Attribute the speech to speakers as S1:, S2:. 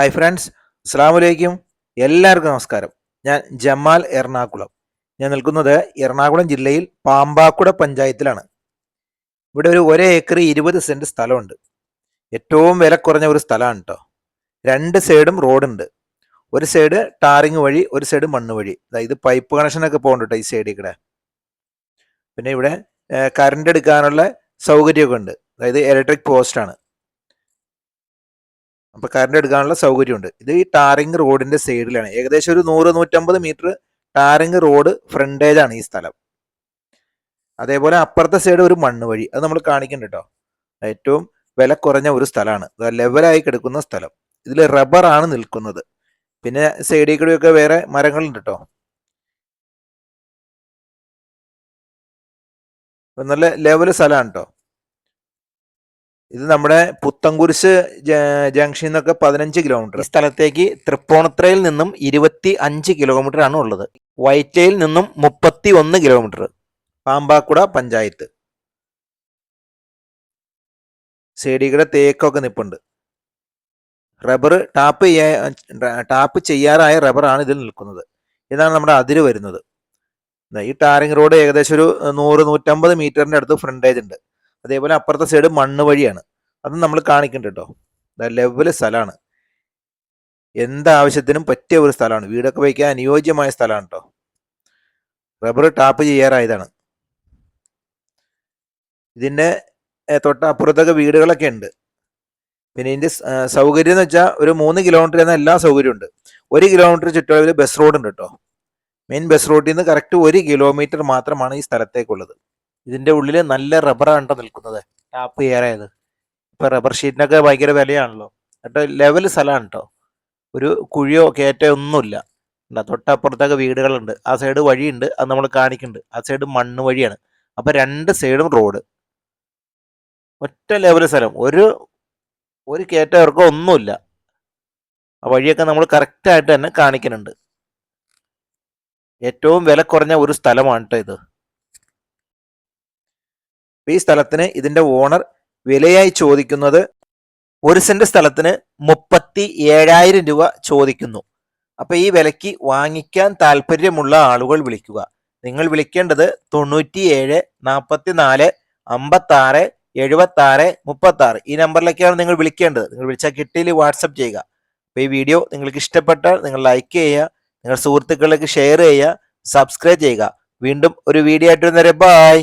S1: Hi friends സ്ലാമലേക്കും എല്ലാവർക്കും നമസ്കാരം. ഞാൻ ജമാൽ എറണാകുളം. ഞാൻ നിൽക്കുന്നത് എറണാകുളം ജില്ലയിൽ പാമ്പാക്കുട പഞ്ചായത്തിലാണ്. ഇവിടെ ഒരു ഒരേ ഏക്കർ ഇരുപത് സെന്റ് സ്ഥലമുണ്ട്. ഏറ്റവും വില കുറഞ്ഞ ഒരു സ്ഥലമാണ് കേട്ടോ രണ്ട് സൈഡും റോഡുണ്ട്. ഒരു സൈഡ് ടാറിങ് വഴി ഒരു സൈഡ് മണ്ണ് വഴി. അതായത് പൈപ്പ് കണക്ഷനൊക്കെ പോകുന്നുണ്ട് ഈ സൈഡിൽ കൂടെ. പിന്നെ ഇവിടെ കറണ്ട് എടുക്കാനുള്ള സൗകര്യമൊക്കെ ഉണ്ട്. അതായത് ഇലക്ട്രിക് പോസ്റ്റാണ്. അപ്പൊ കറണ്ട് എടുക്കാനുള്ള സൗകര്യമുണ്ട്. ഇത് ഈ ടാറിങ് റോഡിന്റെ സൈഡിലാണ് ഏകദേശം ഒരു നൂറ് നൂറ്റമ്പത് മീറ്റർ ടാറിങ് റോഡ് ഫ്രണ്ടേജാണ് ഈ സ്ഥലം. അതേപോലെ അപ്പുറത്തെ സൈഡ് ഒരു മണ്ണ് വഴി. അത് നമ്മൾ കാണിക്കേണ്ട കേട്ടോ ഏറ്റവും വില കുറഞ്ഞ ഒരു സ്ഥലമാണ്. ലെവലായി കിടക്കുന്ന സ്ഥലം. ഇതിൽ റബ്ബറാണ് നിൽക്കുന്നത്. പിന്നെ സൈഡിൽ കൂടെയൊക്കെ വേറെ മരങ്ങളുണ്ട് കേട്ടോ നല്ല ലെവൽ സ്ഥലമാണ് കേട്ടോ ഇത് നമ്മുടെ പുത്തൻകുരിശ് ജംഗ്ഷനിൽ നിന്നൊക്കെ പതിനഞ്ച് കിലോമീറ്റർ സ്ഥലത്തേക്ക് തൃപ്പൂണിത്തുറയിൽ നിന്നും ഇരുപത്തി അഞ്ച് കിലോമീറ്റർ ആണ് ഉള്ളത്. വൈറ്റയിൽ നിന്നും മുപ്പത്തി ഒന്ന് കിലോമീറ്റർ പാമ്പാക്കുട പഞ്ചായത്ത്. സൈഡിയുടെ തേക്കൊക്കെ നിപ്പുണ്ട്. റബ്ബർ ടാപ്പ് ചെയ്യാൻ ടാപ്പ് ചെയ്യാറായ റബ്ബറാണ് ഇതിൽ നിൽക്കുന്നത്. ഇതാണ് നമ്മുടെ അതിര് വരുന്നത്. ഈ ടാറിംഗ് റോഡ് ഏകദേശം ഒരു നൂറ് നൂറ്റമ്പത് മീറ്ററിന്റെ അടുത്ത് ഫ്രണ്ടേജ് ഉണ്ട്. അതേപോലെ അപ്പുറത്തെ സൈഡ് മണ്ണ് വഴിയാണ്. അത് നമ്മൾ കാണിക്കുന്നുണ്ട് കേട്ടോ ലെവൽ സ്ഥലമാണ് എന്താവശ്യത്തിനും പറ്റിയ ഒരു സ്ഥലമാണ് വീടൊക്കെ വയ്ക്കാൻ അനുയോജ്യമായ സ്ഥലമാണ് കേട്ടോ റബ്ബർ ടാപ്പ് ചെയ്യാറായതാണ്. ഇതിന്റെ തൊട്ടപ്പുറത്തൊക്കെ വീടുകളൊക്കെ ഉണ്ട്. പിന്നെ ഇതിന്റെ സൗകര്യം എന്ന് വെച്ചാൽ ഒരു മൂന്ന് കിലോമീറ്റർ എന്ന എല്ലാ സൗകര്യവും ഉണ്ട്. ഒരു കിലോമീറ്റർ ചുറ്റളവിൽ ബസ് റോഡ് ഉണ്ട് കേട്ടോ മെയിൻ ബസ് റോഡിൽ നിന്ന് കറക്റ്റ് ഒരു കിലോമീറ്റർ മാത്രമാണ് ഈ സ്ഥലത്തേക്കുള്ളത്. ഇതിന്റെ ഉള്ളിൽ നല്ല റബ്ബറാണ് നിൽക്കുന്നത്. ടാപ്പ് ചെയ്യാറായത് ഇപ്പൊ റബ്ബർ ഷീറ്റിനൊക്കെ ഭയങ്കര വിലയാണല്ലോ. കേട്ടോ ലെവൽ സ്ഥലമാണ് കേട്ടോ ഒരു കുഴിയോ കയറ്റോ ഒന്നുമില്ല. തൊട്ടപ്പുറത്തൊക്കെ വീടുകളുണ്ട്. ആ സൈഡ് വഴിയുണ്ട്. അത് നമ്മൾ കാണിക്കുന്നുണ്ട്. ആ സൈഡ് മണ്ണ് വഴിയാണ്. അപ്പൊ രണ്ട് സൈഡും റോഡ് ഒറ്റ ലെവൽ സ്ഥലം. ഒരു ഒരു കയറ്റവർക്കോ ഒന്നുമില്ല. ആ വഴിയൊക്കെ നമ്മൾ കറക്റ്റായിട്ട് തന്നെ കാണിക്കുന്നുണ്ട്. ഏറ്റവും വില കുറഞ്ഞ ഒരു സ്ഥലമാണ് കേട്ടോ ഇത്. ഈ സ്ഥലത്തിന് ഇതിന്റെ ഓണർ വിലയായി ചോദിക്കുന്നത് ഒരു സെന്റ് സ്ഥലത്തിന് മുപ്പത്തി ഏഴായിരം രൂപ ചോദിക്കുന്നു. അപ്പൊ ഈ വിലയ്ക്ക് വാങ്ങിക്കാൻ താല്പര്യമുള്ള ആളുകൾ വിളിക്കുക. നിങ്ങൾ വിളിക്കേണ്ടത് തൊണ്ണൂറ്റി ഏഴ് നാൽപ്പത്തി നാല് അമ്പത്തി ആറ് എഴുപത്തി ആറ് മുപ്പത്തി ആറ് ഈ നമ്പറിലേക്കാണ് നിങ്ങൾ വിളിക്കേണ്ടത്. നിങ്ങൾ വിളിച്ചാൽ കിട്ടിയിൽ വാട്സപ്പ് ചെയ്യുക. അപ്പൊ ഈ വീഡിയോ നിങ്ങൾക്ക് ഇഷ്ടപ്പെട്ടാൽ നിങ്ങൾ ലൈക്ക് ചെയ്യുക. നിങ്ങൾ സുഹൃത്തുക്കളിലേക്ക് ഷെയർ ചെയ്യുക. സബ്സ്ക്രൈബ് ചെയ്യുക. വീണ്ടും ഒരു വീഡിയോ ആയിട്ട് വന്നേരെ ബായ്